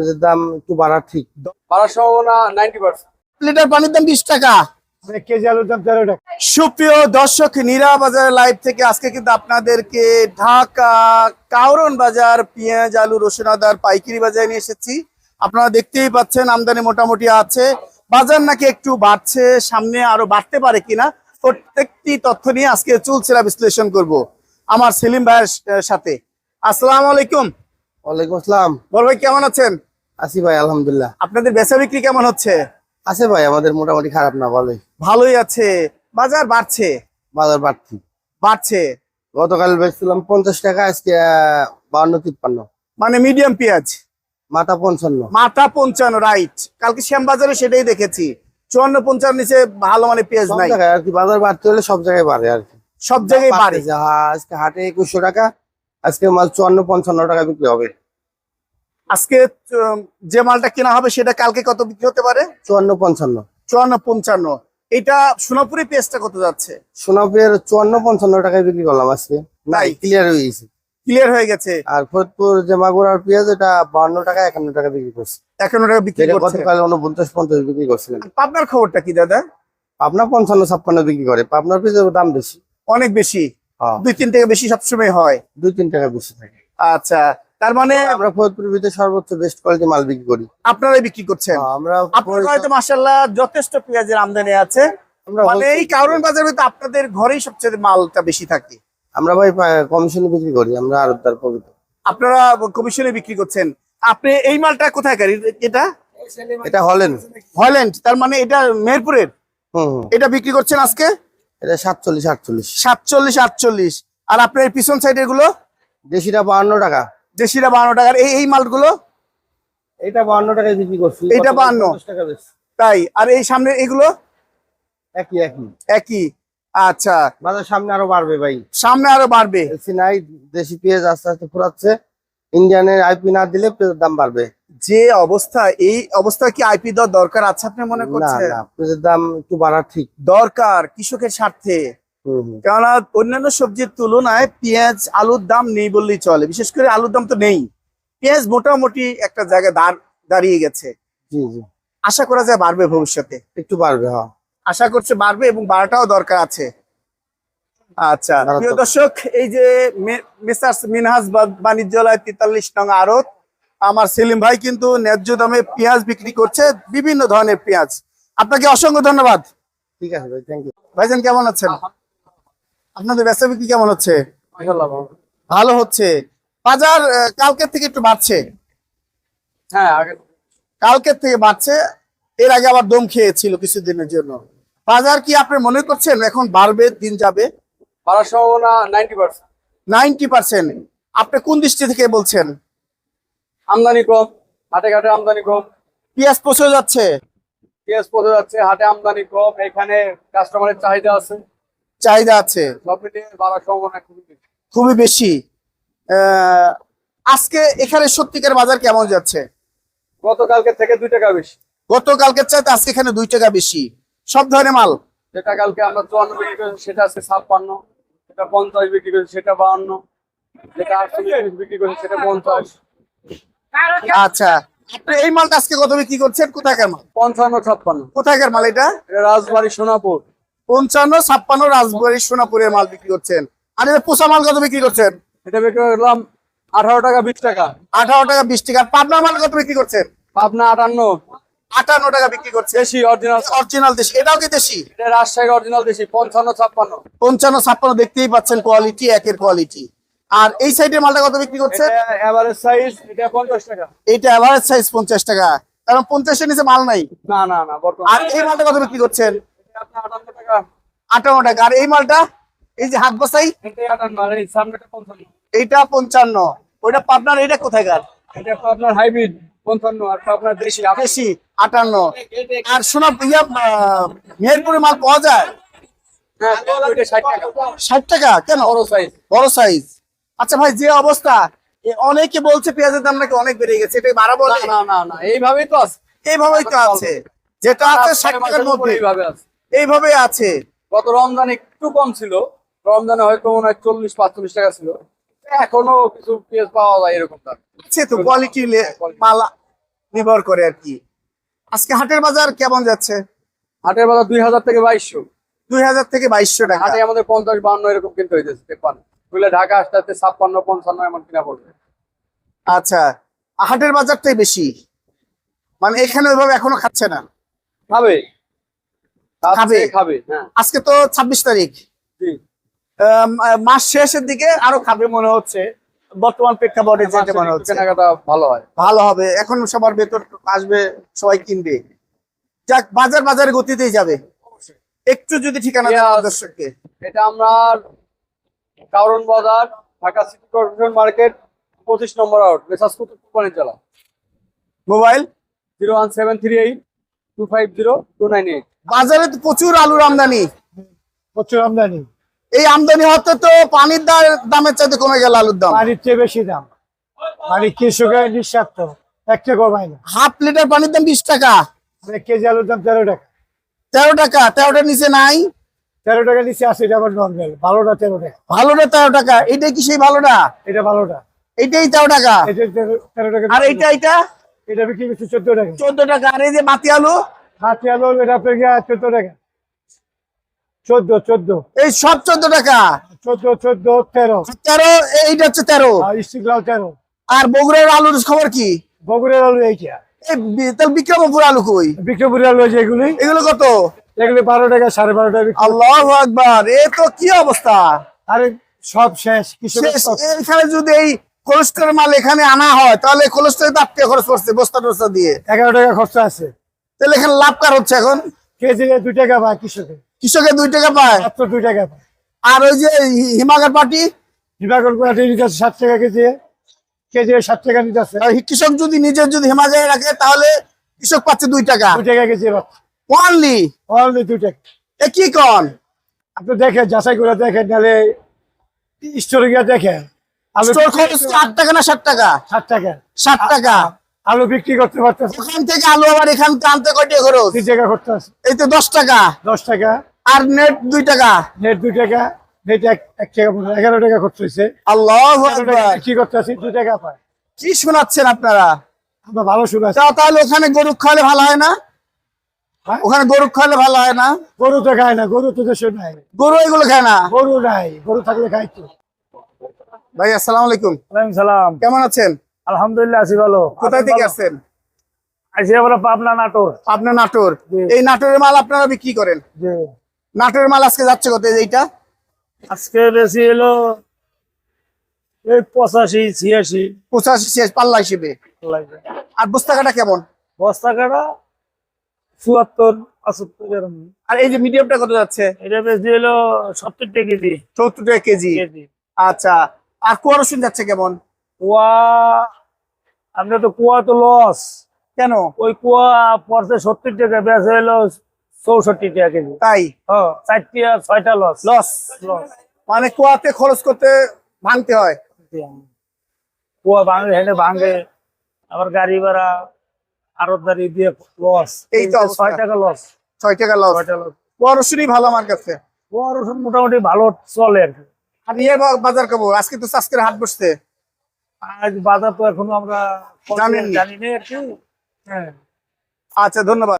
পেঁয়াজের দাম একটু বাড়া ঠিক। বাড়ার সম্ভাবনা নাইনটি পার্সেন্ট লিটার পানির দাম বিশ টাকা। কেজি আলুর দাম তেরো টাকা। সুপ্রিয় দর্শক নীরা বাজার লাইভ থেকে আজকে কিন্তু আপনাদেরকে ঢাকা কাউরন বাজার পেঁয়াজ আলু রসুন আদার পাইকারি বাজারে নিয়ে এসেছি। আপনারা দেখতেই পাচ্ছেন আমদানি মোটামুটি আছে। বাজার নাকি একটু বাড়ছে সামনে আরও বাড়তে পারে কিনা প্রত্যেকটি তথ্য নিয়ে আজকে চুলচেরা বিশ্লেষণ করব আমার সেলিম ভাইয়ের সাথে। আসসালামু আলাইকুম। ওয়ালাইকুম আসসালাম। বল ভাই কেমন আছেন? আসি ভাই আলহামদুলিল্লাহ। আপনাদের বেচা বিক্রি কেমন হচ্ছে? আছে ভাই আমাদের মোটামুটি খারাপ না ভালোই। ভালোই আছে। বাজার বাড়ছে? বাজার বাড়তি বাড়ছে? গতকাল বেচছিলাম পঞ্চাশ টাকা আজকে বাউন্ন তিপ্পান্ন। মানে মিডিয়াম পেঁয়াজ? মাথা পঞ্চান্ন। মাথা পঞ্চান্ন রাইট কালকে শ্যামবাজারে সেটাই দেখেছি। চুয়ান্ন পঞ্চান্ন নিচে ভালো মানে পেঁয়াজ নাই। আর কি বাজার বাড়তে হলে সব জায়গায় বাড়ে আর কি। সব জায়গায় বাড়ে। আজকে হাটে একুশশো টাকা আজকে মাল চুয়ান্ন পঞ্চান্ন টাকা বিক্রি হবে। আজকে যে মালটা কেনা হবে সেটা কালকে কত বিক্রি হতে পারে? চুয়ান্ন পঞ্চান্ন। চুয়ান্ন পঞ্চান্ন। এটা সোনাপুরি পেঁয়াজটা কত যাচ্ছে? সোনাপুরের চুয়ান্ন পঞ্চান্ন টাকায় বিক্রি করলাম আজকে। নাই ক্লিয়ার হয়ে গেছে। ক্লিয়ার হয়ে গেছে। আর ফরিদপুর যে মাগুরার পেঁয়াজ এটা বাউন্ন টাকা একান্ন টাকা বিক্রি করছে। একান্ন টাকা বিক্রি করছে? গতকাল উনপঞ্চাশ পঞ্চাশ বিক্রি করছিলেন। পাবনার খবরটা কি দাদা? পাবনা পঞ্চান্ন ছাপ্পান্ন বিক্রি করে। পাবনার পেঁয়াজের দাম বেশি। অনেক বেশি? হ্যাঁ, দুই তিন টাকা বেশি সবসময় হয়? দুই তিন টাকা বেশি থাকে। আচ্ছা। তার মানে আমরা ফরিদপুরের ভিতরে সর্বোচ্চ বেস্ট কোয়ালিটি মাল বিক্রি করি। আপনারাই বিক্রি করছেন? হ্যাঁ, আমরা আপনার হয়তো মাসাল্লাহ যথেষ্ট পেঁয়াজের আমদানি আছে। মানে এই কারণ বাজারে তো আপনাদের ঘরেই সবচেয়ে মালটা বেশি থাকে। আমরা ভাই কমিশনে বিক্রি করি আমরা আরবদার পবিত্র। আপনারা কমিশনে বিক্রি করছেন। আপনি এই মালটা কোথায় গাড়ি এটা? এটা হলেন। হল্যান্ড তার মানে এটা মেহেরপুরের। এটা বিক্রি করছেন আজকে? এটা সাতচল্লিশ আটচল্লিশ। সাতচল্লিশ আটচল্লিশ। আর আপনার পিছন সাইডেরগুলো দেশিটা বাহান্ন টাকা। দেশিরা বান্ন টাকার। এই এই মালগুলো? এটা বাহান্ন টাকায় বিক্রি করছি। 52 পঞ্চাশ টাকা তাই? আর এই সামনে এগুলো? একই একই। একই। আচ্ছা। বাজার সামনে আরও বাড়বে ভাই। সামনে আরও বাড়বে? নাই দেশি পেঁয়াজ আস্তে আস্তে ফুরাচ্ছে। ইন্ডিয়ানের আইপি না দিলে পেঁয়াজের দাম বাড়বে। যে অবস্থা এই অবস্থা কি আইপি দেওয়ার দরকার আছে আপনি মনে করছেন? না পেঁয়াজের দাম একটু বাড়া ঠিক। দরকার কৃষকের স্বার্থে। কেননা অন্যান্য সবজির তুলনায় পেঁয়াজ আলুর দাম নেই বললেই চলে। বিশেষ করে আলুর দাম তো নেই। পেঁয়াজ মোটামুটি একটা জায়গায় দাঁড়িয়ে গেছে। আশা করা যায় বাড়বে ভবিষ্যতে। একটু বাড়বে হ্যাঁ। আশা করছে বাড়বে এবং বাড়াটাও দরকার আছে। আচ্ছা প্রিয় দর্শক এই যে মেসার্স মিনহাজ বাণিজ্যালয় তেতাল্লিশ নং আড়ত আমার সেলিম ভাই কিন্তু ন্যায্য দামে পেঁয়াজ বিক্রি করছে বিভিন্ন ধরনের পেঁয়াজ। আপনাকে অসংখ্য ধন্যবাদ। ঠিক আছে ভাই থ্যাংক ইউ ভাইজান কেমন আছেন? আপনাদের ব্যবসা বিক্রি কেমন হচ্ছে? ভালো। হচ্ছে। বাজার কালকের থেকে একটু বাড়ছে। হ্যাঁ কালকের থেকে বাড়ছে। এর আগে আবার দম খেয়েছিল কিছুদিনের জন্য। বাজার কি আপনি মনে করছেন? এখন বাড়বে দিন যাবে? বাড়ার সম্ভাবনা নাইনটি পার্সেন্ট নাইনটি পার্সেন্ট আপনি কোন দৃষ্টি থেকে বলছেন? আমদানি কম হাটে ঘাটে আমদানি কম। পেঁয়াজ পচে যাচ্ছে। পেঁয়াজ পচে যাচ্ছে হাটে আমদানি কম। এখানে কাস্টমারের চাহিদা আছে। চাহিদা আছে। খুবই বেশি। আজকে এখানে সত্যিকার বাজার কেমন যাচ্ছে? গতকালকে থেকে দুই টাকা বেশি। গতকালকের চাইতে আজকে এখানে দুই টাকা বেশি। সব ধরনের মাল। যেটা কালকে আমরা চুয়ান্ন বিক্রি করেছি সেটা আছে ছাপ্পান্ন সেটা পঞ্চাশ বিক্রি করেছি সেটা বাহান্ন যেটা আটচল্লিশ বিক্রি করেছি সেটা পঞ্চাশ। আচ্ছা। আপনি এই মালটা আজকে কত বিক্রি করছেন? কোথাকার মাল? পঞ্চান্ন ছাপ্পান্ন। কোথাকার মাল এটা রাজবাড়ি সোনাপুর। পঞ্চান্ন ছাপ্পান্ন রাজবাড়ি সোনাপুরের মাল বিক্রি করছেন। আর এটা পোষা মাল কত বিক্রি করছেন? এটা বিক্রি করলাম আঠারো টাকা বিশ টাকা। আঠারো টাকা বিশ টাকা। পাবনা মাল কত বিক্রি করছেন? পাবনা আটান্ন। আটান্ন টাকা বিক্রি করছেন। দেশি অরিজিনাল অরিজিনাল দেশি। এটাও কি দেশি? এটা রাজশাহীর অরিজিনাল দেশি পঞ্চান্ন ছাপ্পান্ন। পঞ্চান্ন ছাপ্পান্ন দেখতেই পাচ্ছেন কোয়ালিটি একের কোয়ালিটি আর এই সাইডের মালটা কত বিক্রি করছে এভারেজ সাইজ এটা টাকা। এভারেজ সাইজ পঞ্চাশ টাকা। কারণ পঞ্চাশের নিচে মাল নাই। না না না আর এই মালটা কত বিক্রি করছেন? আটান্ন টাকা। আর এই মালটা এই যে হাত বসাই এইটা পঞ্চান্ন। ওইটা পাবনার কোথায়কার এটা আপনার হাইব্রিড পঞ্চান্ন আর আপনার দেশি আপনি আটান্ন। আর সোনা ইয়া মেহেরপুরে মাল পাওয়া যায়? ষাট টাকা কেন? বড় সাইজ বড় সাইজ আচ্ছা ভাই যে অবস্থা অনেকে বলছে পেঁয়াজের দাম নাকি অনেক বেড়ে গেছে এটা বাড়া বলে। না না না এইভাবেই তো আছে। এইভাবেই তো আছে। যেটা আছে ষাট টাকার মধ্যে। এইভাবে আছে। এইভাবে আছে। গত রমজান একটু কম ছিল। রমজানে হয়তো মনে হয় চল্লিশ পাঁচচল্লিশ টাকা ছিল। এখনও কিছু পেঁয়াজ পাওয়া যায় এরকম দাম আছে তো কোয়ালিটি মাল নির্ভর করে আর কি। আজকে হাটের বাজার কেমন যাচ্ছে? হাটের বাজার দুই হাজার থেকে বাইশশো। দুই হাজার থেকে বাইশশো টাকা। হাটে আমাদের পঞ্চাশ বান্ন এরকম কিনতে হইতেছে তেপান্ন বুঝলে ঢাকা আসতে আসতে ছাপ্পান্ন পঞ্চান্ন এমন কিনা পড়বে। আচ্ছা হাটের বাজারটাই বেশি। মানে এখানে ওইভাবে এখনও খাচ্ছে না। খাবে। খাবে? খাবে হ্যাঁ। আজকে তো ছাব্বিশ তারিখ। মাস শেষের দিকে আরও খাবে মনে হচ্ছে। বর্তমান প্রেক্ষাপটে যেটা মনে হচ্ছে। কেনাকাটা ভালো হয়। ভালো হবে। এখন সবার বেতন আসবে সবাই কিনবে। যাক বাজার বাজারে গতিতেই যাবে। একটু যদি ঠিকানা পেঁয়াজ। দর্শককে। এটা আমরা কারণ বাজার ঢাকা সিটি কর্পোরেশন মার্কেট পঁচিশ নম্বর আউট মেসাজ কুতুব কোম্পানি চালা mobile? Zero one seven three eight two five zero two nine eight. বাজারে তো প্রচুর আলুর আমদানি। প্রচুর আমদানি। এই আমদানি হতে তো পানির দা- দামের চাইতে কমে গেল আলুর দাম। পানির চেয়ে বেশি দাম। পানি কৃষকের নিঃস্বার্থ। এক টাকা কমায় না। হাফ লিটার পানির দাম বিশ টাকা। মানে কেজি আলুর দাম তেরো টাকা। তেরো টাকা তেরোটার নিচে নাই। তেরো টাকা নিচে আশি টাকা নর্মাল ভালোটা তেরো টাকা। ভালোটা তেরো টাকা। এইটাই কি সেই ভালোটা? এটা ভালোটা। এইটাই তেরো টাকা। এটা তেরো টাকা আর এইটা এইটা? এটা বিক্রি করছে চোদ্দ টাকা। চোদ্দ টাকা। আর এই যে মাটি আলু? হাতি আলু এটা আপনার গিয়ে চোদ্দ টাকা চোদ্দ চোদ্দ। এই সব চোদ্দ টাকা? চোদ্দ চোদ্দ তেরো। তেরো এইটা হচ্ছে তেরো। আর তেরো। আর বগুড়ার আলুর খবর কি? বগুড়ের আলু এইটা তাহলে বিক্রমপুর আলু কই? বিক্রমপুরের আলু আছে এগুলি। এগুলো কত? এগুলি বারো টাকা সাড়ে বারো টাকা আল্লাহ আকবার এ তো কি অবস্থা? আরে সব শেষ এখানে যদি এই কোলেস্ট্রল মাল এখানে আনা হয় তাহলে কোলেস্ট্রল তো আটকে খরচ করছে বস্তা টস্তা দিয়ে। এগারো টাকা খরচা আছে। তাহলে এখানে লাভ কার হচ্ছে এখন? কেজি দুই টাকা পায় কৃষকের। কৃষকের দুই টাকা পায়? মাত্র দুই টাকা পায়। আর ওই যে হিমাগার পার্টি হিমাগর কোয়াটি নিতেছে ষাট টাকা কেজি কেজি ষাট টাকা নিতেছে আর কৃষক যদি নিজের যদি হিমাগারে রাখে তাহলে কৃষক পাচ্ছে দুই টাকা। দুই টাকা কেজি অনলি অনলি দুই টাকা। এ কি কন? আপনি দেখেন যাচাই করে দেখেন নাহলে স্টোরে গিয়ে দেখেন। আলু স্টোর খরচ আট টাকা না ষাট টাকা? ষাট টাকা। ষাট টাকা। আলু বিক্রি করতে পারতেছে। ওখান থেকে আলু আবার এখান থেকে আনতে কয়টা খরচ? তিন টাকা করতে আছে। এই তো দশ টাকা। দশ টাকা। আর নেট দুই টাকা। নেট দুই টাকা। নেট এক টাকা এগারো টাকা করতে হয়েছে। আল্লাহ টাকা বিক্রি করতে আছে দুই টাকা পায়। কি শোনাচ্ছেন আপনারা? আমরা ভালো শুনে আছি তা- তাহলে ওখানে গরু খাওয়ালে ভালো হয় না? হ্যাঁ? ওখানে গরু খাওয়ালে ভালো হয় না? গরু তো খায় না গরু তো দেশে নাই। গরু এগুলো খায় না? গরু নাই গরু থাকলে খাইতো ভাই আসসালামু আলাইকুম। সালাম। কেমন আছেন? আলহামদুলিল্লাহ আছি ভালো। কোথায় থেকে আসছেন? আছি আমরা পাবনা নাটোর। আপনার নাটোর। এই নাটোরের মাল আপনারা বিক্রি করেন? নাটোরের মাল আজকে যাচ্ছে কত এইটা? আজকে বেশি এই পঁচাশি ছিয়াশি। পঁচাশি শেষ পাল্লা হিসেবে। আর বস্তা কাটা কেমন? বস্তা কাটা চুয়াত্তর পঁচাত্তর আর এই যে মিডিয়ামটা কত যাচ্ছে? এটা বেশি সত্তর টাকা কেজি। সত্তর টাকা কেজি। আচ্ছা। আর কুয়া রসুন যাচ্ছে কেমন? কুয়া আমরা তো কুয়া তো লস কেন? ওই কুয়া পড়ছে সত্তর টাকা বেশি এলো চৌষট্টি টাকা কেজি। তাই? চারটি ছয়টা লস লস লস মানে কুয়াতে খরচ করতে ভাঙতে হয়? কুয়া ভাঙে হেনে ভাঙে। আবার গাড়ি ভাড়া আরতদারি দিয়ে লস এই তো ছয় টাকা লস ছয় টাকা লস ছয়টা লস কুয়া রসুনই ভালো আমার কাছে। কুয়া রসুন মোটামুটি ভালো চলে আর কি। আর ইয়ের বা- বাজার কব আজকে তো আজকের হাট বসছে। আজ বাজার তো এখনও আমরা জানি না আর কি। হ্যাঁ। আচ্ছা ধন্যবাদ।